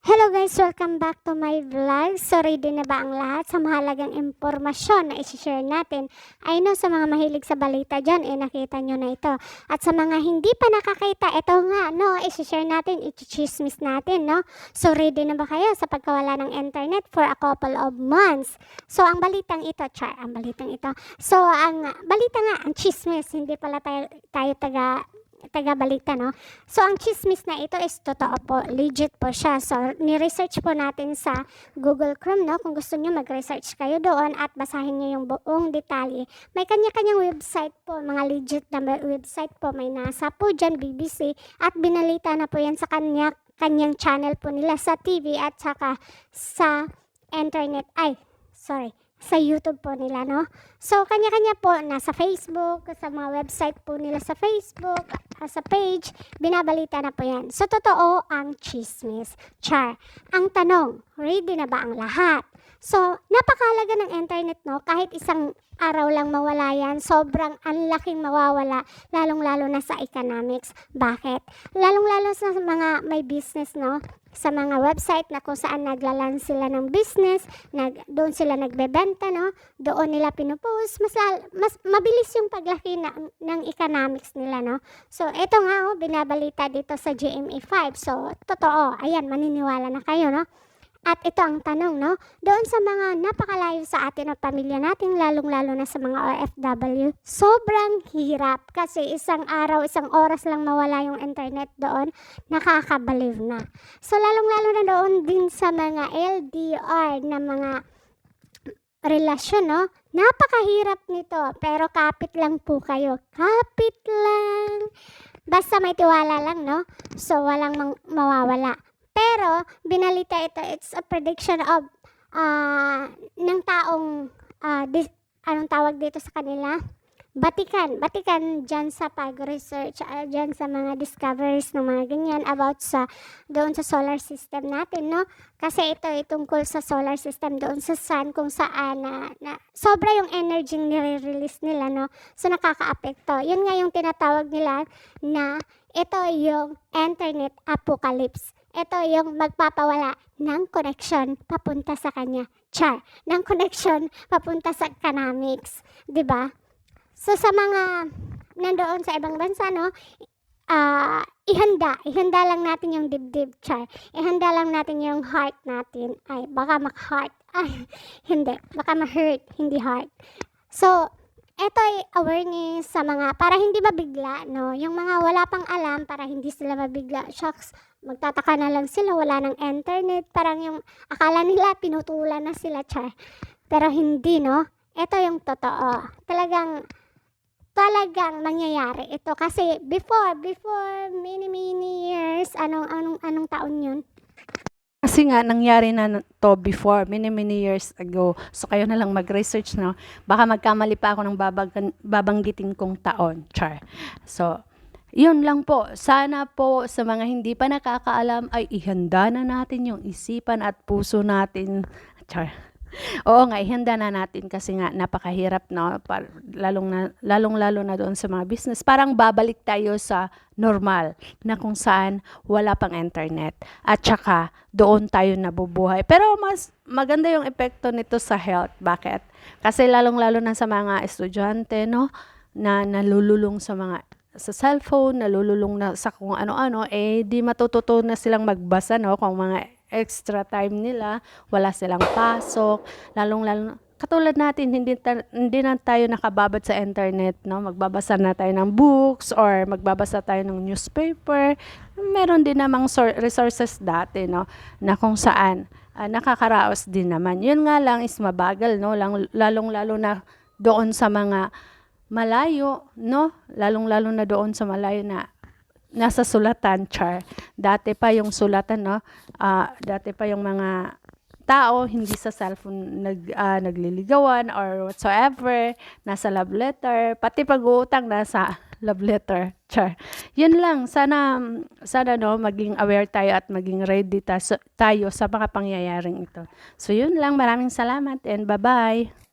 Hello guys, welcome back to my vlog. So ready na ba ang lahat sa mahalagang impormasyon na isi-share natin? I know sa mga mahilig sa balita dyan, eh nakita nyo na ito. At sa mga hindi pa nakakita, ito nga, no, isi-share natin, i-chismis natin, no? So ready na ba kayo sa pagkawala ng internet for a couple of months? So ang balitang ito, char, ang balitang ito. So ang balita nga, ang chismis, hindi pala tayo, tayo taga taga-balita, no? So, ang chismis na ito is totoo po. Legit po siya. So, ni-research po natin sa Google Chrome, no? Kung gusto nyo, mag-research kayo doon at basahin nyo yung buong detalye. May kanya-kanyang website po, mga legit na website po. May NASA po dyan, BBC. At binalita na po yan sa kanya, kanyang channel po nila sa TV at saka sa internet. Ay, sorry sa YouTube po nila, no? So, kanya-kanya po, nasa Facebook, sa mga website po nila sa Facebook, sa page, binabalita na po yan. So, totoo ang chismis. Char. Ang tanong, ready na ba ang lahat? So, napakalaga ng internet, no? Kahit isang araw lang mawala yan, sobrang ang laking mawawala, lalong-lalo na sa economics. Bakit? Lalong-lalo sa mga may business, no? Sa mga website na kung saan naglalan sila ng business, nag, doon sila nagbebenta, no? Doon nila pinupost, mas, lal- mas mabilis yung paglaki na, ng economics nila, no? So, ito nga, oh, binabalita dito sa GMA5. So, totoo, ayan, maniniwala na kayo, no? At ito ang tanong, no? Doon sa mga napakalayo sa atin at pamilya natin, lalong-lalo na sa mga OFW, sobrang hirap kasi isang araw, isang oras lang mawala yung internet doon, nakakabaliw na. So, lalong-lalo na doon din sa mga LDR na mga relasyon, no? Napakahirap nito, pero kapit lang po kayo. Kapit lang. Basta may tiwala lang, no? So, walang mawawala. Pero, binalita ito, it's a prediction of ah ng taong, ah, dis- anong tawag dito sa kanila? Batikan, batikan dyan sa pag-research, uh, dyan sa mga discoveries ng mga ganyan about sa, doon sa solar system natin, no? Kasi ito ay tungkol sa solar system doon sa sun kung saan na, na sobra yung energy nire-release nila, no? So, nakaka-apekto. Yun nga yung tinatawag nila na ito yung internet apocalypse. Ito yung magpapawala ng connection papunta sa kanya. Char, ng connection papunta sa economics. 'di ba? So sa mga nandoon sa ibang bansa, no, ah ihanda, ihanda lang natin yung dibdib, char. Ihanda lang natin yung heart natin. Ay, baka mak-heart. Ay, hindi. Baka ma-hurt, hindi heart. So, eto ay awareness sa mga, para hindi mabigla, no? Yung mga wala pang alam, para hindi sila mabigla. Shucks, magtataka na lang sila, wala ng internet. Parang yung, akala nila, pinutulan na sila, char. Pero hindi, no? Ito yung totoo. Talagang, talagang nangyayari ito kasi before before many many years anong anong anong taon yun Kasi nga, nangyari na na- to before, many, many years ago. So, kayo na lang mag-research, no? Baka magkamali pa ako ng babagan, babanggitin kong taon. Char. So, yun lang po. Sana po sa mga hindi pa nakakaalam ay ihanda na natin yung isipan at puso natin. Char. Oo nga, ihanda na natin kasi nga napakahirap no, Par- lalong na lalong lalo na doon sa mga business. Parang babalik tayo sa normal na kung saan wala pang internet at saka doon tayo nabubuhay. Pero mas maganda yung epekto nito sa health. Bakit? Kasi lalong lalo na sa mga estudyante no na nalululong sa mga sa cellphone, nalululong na sa kung ano-ano, eh di matututo na silang magbasa no kung mga extra time nila, wala silang pasok, lalong-lalo katulad natin, hindi, ta- hindi na tayo nakababad sa internet, no? Magbabasa na tayo ng books or magbabasa tayo ng newspaper. Meron din namang resources dati, no? Na kung saan ah, nakakaraos din naman. Yun nga lang is mabagal, no? Lang, lalong-lalo na doon sa mga malayo, no? Lalong-lalo na doon sa malayo na nasa sulatan, char. Dati pa yung sulatan, no? Ah, dati pa yung mga tao hindi sa cellphone nag ah, nagliligawan or whatsoever, nasa love letter, pati pag-uutang nasa love letter. Char. Yun lang, sana sana no maging aware tayo at maging ready ta- tayo sa mga pangyayaring ito. So yun lang, maraming salamat and bye-bye.